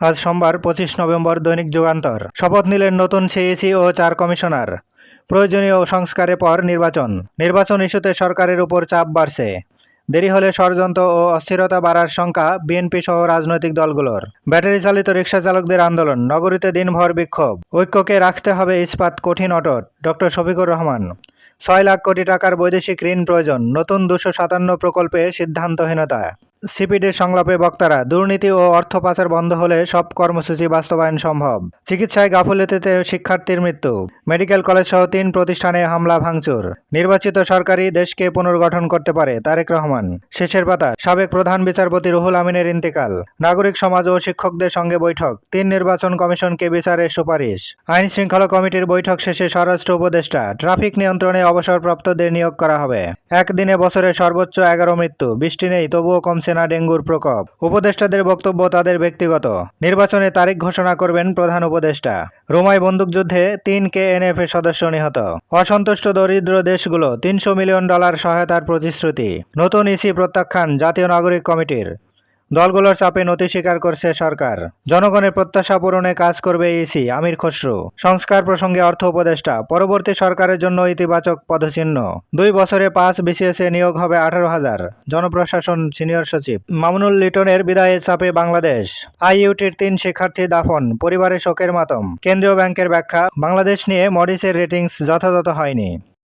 আজ সোমবার পঁচিশ নভেম্বর দৈনিক যুগান্তর। শপথ নিলেন নতুন সিইসি ও চার কমিশনার। প্রয়োজনীয় সংস্কারের পর নির্বাচন। নির্বাচন ইস্যুতে সরকারের উপর চাপ বাড়ছে। দেরি হলে ষড়যন্ত্র ও অস্থিরতা বাড়ার শঙ্কা বিএনপি সহ রাজনৈতিক দলগুলোর। ব্যাটারি চালিত রিক্সা চালকদের আন্দোলন, নগরীতে দিনভর বিক্ষোভ। ঐক্যকে রাখতে হবে ইস্পাত কঠিন অটট, ডক্টর শফিকুর রহমান। ছয় লাখ কোটি টাকার বৈদেশিক ঋণ প্রয়োজন, নতুন দুশো সাতান্ন প্রকল্পে সিদ্ধান্তহীনতা। সিপিডির সংলাপে বক্তারা, দুর্নীতি ও অর্থ পাচার বন্ধ হলে সব কর্মসূচি বাস্তবায়ন সম্ভব। চিকিৎসায় গাফিলতিতে শিক্ষার্থীর মৃত্যু। মেডিকেল কলেজ সহ তিন প্রতিষ্ঠানে হামলা ভাঙচুর। নির্বাচিত সরকারি দেশকে পুনর্গঠন করতে পারে তারেক রহমান। শেষের পাতা, সাবেক প্রধান বিচারপতি রুহুল আমিনের ইন্তেকাল। নাগরিক সমাজ ও শিক্ষকদের সঙ্গে বৈঠক। তিন নির্বাচন কমিশনকে বিচারের সুপারিশ। আইন শৃঙ্খলা কমিটির বৈঠক শেষে স্বরাষ্ট্র উপদেষ্টা, ট্রাফিক নিয়ন্ত্রণে অবসরপ্রাপ্তদের নিয়োগ করা হবে। একদিনে বছরে সর্বোচ্চ এগারো মৃত্যু। বৃষ্টি নেই, তবুও কমছে না ডেঙ্গুর প্রকোপ। উপদেষ্টাদের বক্তব্য তাদের ব্যক্তিগত। নির্বাচনে তারিখ ঘোষণা করবেন প্রধান উপদেষ্টা। রোমায় বন্দুকযুদ্ধে তিন কে এনএফ সদস্য নিহত। অসন্তুষ্ট দরিদ্র দেশগুলো তিনশো মিলিয়ন ডলার সহায়তার প্রতিশ্রুতি। নতুন ইসি প্রত্যাখ্যান জাতীয় নাগরিক কমিটির। দলগুলোর চাপে নথি স্বীকার করছে সরকার। জনগণের প্রত্যাশা পূরণে কাজ করবে ইসি আমির খসরু। সংস্কার প্রসঙ্গে অর্থ উপদেষ্টা, পরবর্তী সরকারের জন্য ইতিবাচক পদচিহ্ন। দুই বছরে পাঁচ বিসিএস এ নিয়োগ হবে আঠারো হাজার। জনপ্রশাসন সিনিয়র সচিব। মামুনুল লিটনের বিদায়ের চাপে বাংলাদেশ। আইইউটির তিন শিক্ষার্থী দাফন, পরিবারের শোকের মাতম। কেন্দ্রীয় ব্যাংকের ব্যাখ্যা, বাংলাদেশ নিয়ে মডিসের রেটিংস যথাযথ হয়নি।